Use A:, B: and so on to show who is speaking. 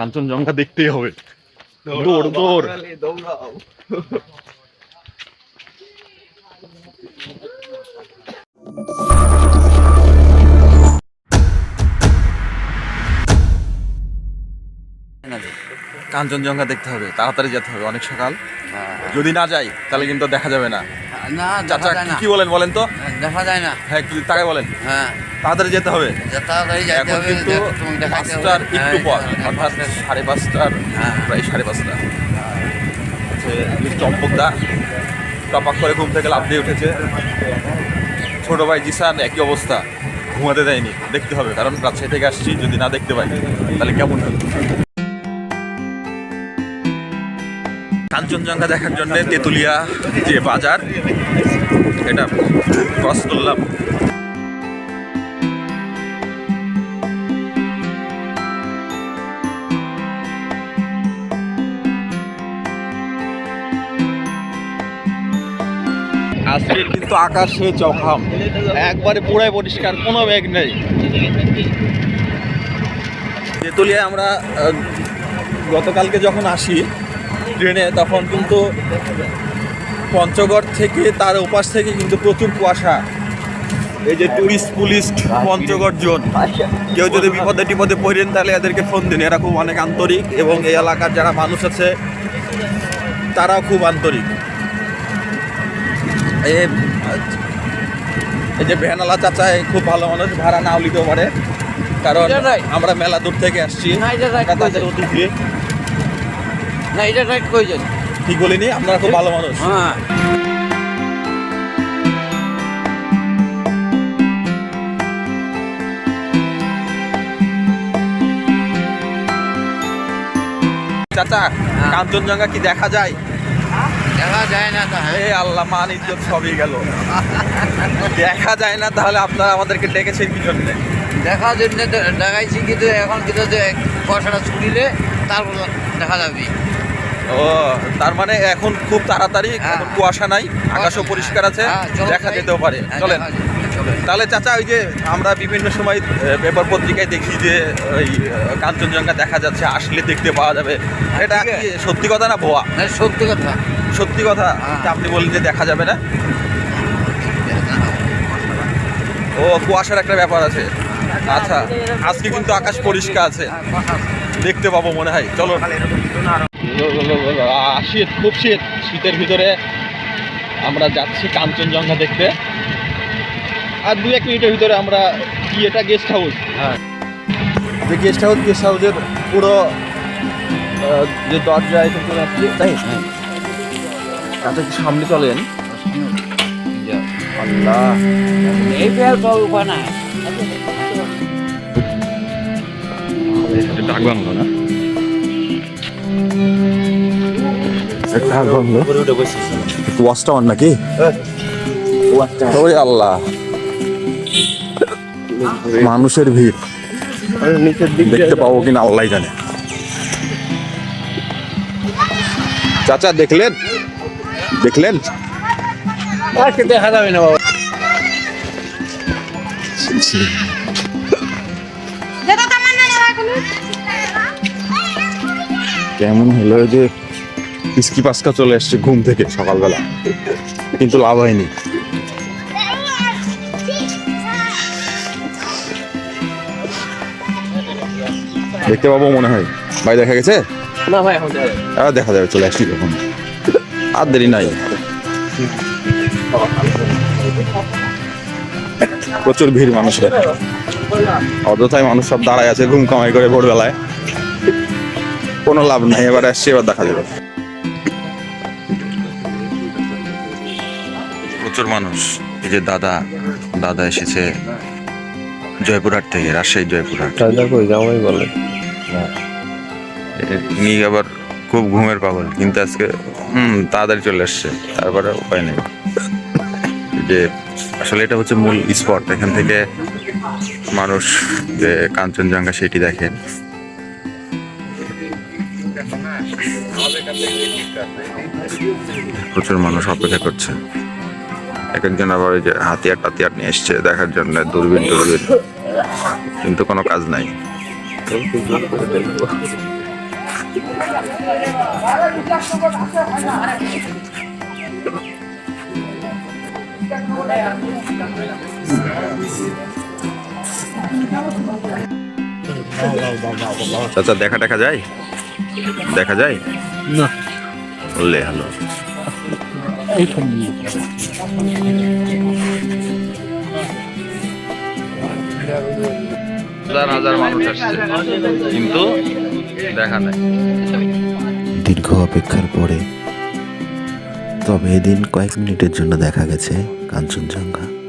A: কাঞ্চনজঙ্ঘা দেখতেই হবে। দৌড় দৌড়। কাঞ্চনজঙ্ঘা দেখতে হবে তাড়াতাড়ি যেতে হবে অনেক সকাল। যদি না যাই তাহলে কিন্তু দেখা যাবে না।
B: না
A: চাচা
B: না।
A: কি বলেন বলেন তো?
B: দেখা যায় না।
A: হ্যাঁ একটু তাকে বলেন।
B: হ্যাঁ।
A: তাড়াতাড়ি যেতে হবে।
B: তাড়াতাড়ি
A: এখন
B: হবে
A: কিন্তু। পাঁচটার একটু
B: হ্যাঁ,
A: পর
B: হ্যাঁ,
A: অর্থাৎ সাড়ে পাঁচটার
B: হ্যাঁ।
A: প্রায় সাড়ে পাঁচটা। হচ্ছে চম্পকদা টপাক করে ঘুম থেকে লাভ দিয়ে উঠেছে। ছোট ভাই জিসান একই অবস্থা। ঘুমাতে দেয়নি। দেখতে হবে কারণ রাজশাহী থেকে আসছি যদি না দেখতে পাই তাহলে কেমন হবে? কাঞ্চনজঙ্ঘা দেখার জন্য তেঁতুলিয়া যে বাজার এটা ক্রস করলাম। কিন্তু আকাশে চখাম একবারে পুরাই পরিষ্কার, কোনো ব্যাগ নেই। তেঁতুলিয়া আমরা গতকালকে যখন আসি, ট্রেনে, তখন কিন্তু পঞ্চগড় থেকে তার ওপাশ থেকে কিন্তু প্রচুর কুয়াশা। এই যে টুরিস্ট পুলিশ পঞ্চগড় জোন। কেউ যদি বিপদে টিপদে পড়েন তাহলে এদেরকে ফোন দিন। এরা খুব অনেক আন্তরিক এবং এই এলাকার যারা মানুষ আছে তারাও খুব আন্তরিক। এই যে ভ্যানালা চাচা খুব ভালো মানুষ ভাড়া নাও নিতে পারে। কারণ আমরা মেলা দূর থেকে আসছি।
B: না, এটা right
A: কলকাতার
B: কইছেন।
A: ঠিক বলিনি আপনারা খুব ভালো মানুষ।
B: হ্যাঁ।
A: চাচা কাঞ্চনজঙ্ঘা কি দেখা যায়?
B: দেখা যায় না তা
A: এ আল্লাহ মান ইজ্জত সবই গেল। দেখা যায় না তাহলে আপনারা আমাদেরকে ডেকেছেন কি জন্য?
B: দেখার জন্য দেখাইছি কিন্তু এখন কিন্তু যে কুয়াশাটা ছুটিলে তারপর দেখা যাবে।
A: ও তার মানে এখন খুব তাড়াতাড়ি
B: হ্যাঁ।
A: কুয়াশা নাই আকাশও পরিষ্কার আছে
B: হ্যাঁ,
A: দেখা যেতেও পারে।
B: হ্যাঁ,
A: চলেন। তাহলে চাচা ওই যে আমরা বিভিন্ন সময় পেপার পত্রিকায় দেখি যে ওই কাঞ্চনজঙ্ঘা দেখা যাচ্ছে আসলে দেখতে পাওয়া যাবে। এটা কি সত্যি কথা না ভুয়া?
B: না, সত্যি কথা।
A: সত্যি কথা?
B: হ্যাঁ।
A: আপনি বললেন যে দেখা যাবে না? ও কুয়াশার একটা ব্যাপার আছে। আচ্ছা আজকে কিন্তু আকাশ পরিষ্কার আছে।
B: হ্যাঁ।
A: দেখতে পাবো মনে হয়। চলো শীত খুব শীত। শীতের ভিতরে আমরা যাচ্ছি কাঞ্চনজঙ্ঘা দেখতে। আর দু এক মিনিটের ভিতরে আমরা কি এটা গেস্ট হাউস
B: হ্যাঁ।
A: যে গেস্ট হাউস গেস্ট হাউসের পুরো যে দরজা এখান থেকে আসছে। তাই? আচ্ছা একটু সামনে চলেন? আল্লাহ। ডাক বাংলো না? টাওয়ার নাকি? আল্লাহ। মানুষের ভিড়। দেখতে পাবো কিনা আল্লাহ জানে। চাচা দেখলেন? দেখলেন?
B: আজকে দেখা যাবে না বাবা
A: কেমন হলো যে ইস্কি পাস্কা চলে এসছে ঘুম থেকে সকালবেলা। কিন্তু লাভ হয়নি। দেখতে পাবো মনে হয়। ভাই দেখা গেছে?
B: না ভাই এখন দেখা যাবে।
A: আর দেখা যাবে চলে আসছি তখন আর দেরি নাই। প্রচুর ভিড় মানুষের। অযথায় মানুষ সব দাঁড়ায় আছে ঘুম কামাই করে ভোরবেলায়। কোনো লাভ নাই এবার আসছে এবার দেখা যাবে। প্রচুর মানুষ। এই যে দাদা দাদা এসেছে জয়পুরহাট থেকে রাজশাহী জয়পুরহাট।
C: দাদা কই? জামাই বলে।
A: ইনি আবার খুব ঘুমের পাগল কিন্তু আজকে হুম তাড়াতাড়ি চলে আসছে তারপরে উপায় নেই। যে আসলে এটা হচ্ছে মূল স্পট এখান থেকে মানুষ যে কাঞ্চনজঙ্ঘা সেটি দেখেন প্রচুর মানুষ অপেক্ষা করছে। এক একজন আবার ওই যে হাতিয়ার টাতিয়ার নিয়ে এসছে দেখার জন্য দূরবীন টুরবীন কিন্তু কোনো কাজ নাই। চাচা দেখা দেখা যায়? দেখা যায়?
C: না।
A: বললে হ্যালো। মানুষ আসছে। কিন্তু দেখা নাই।
D: দীর্ঘ অপেক্ষার পরে, তবে এদিন কয়েক মিনিটের জন্য দেখা গেছে কাঞ্চনজঙ্ঘা।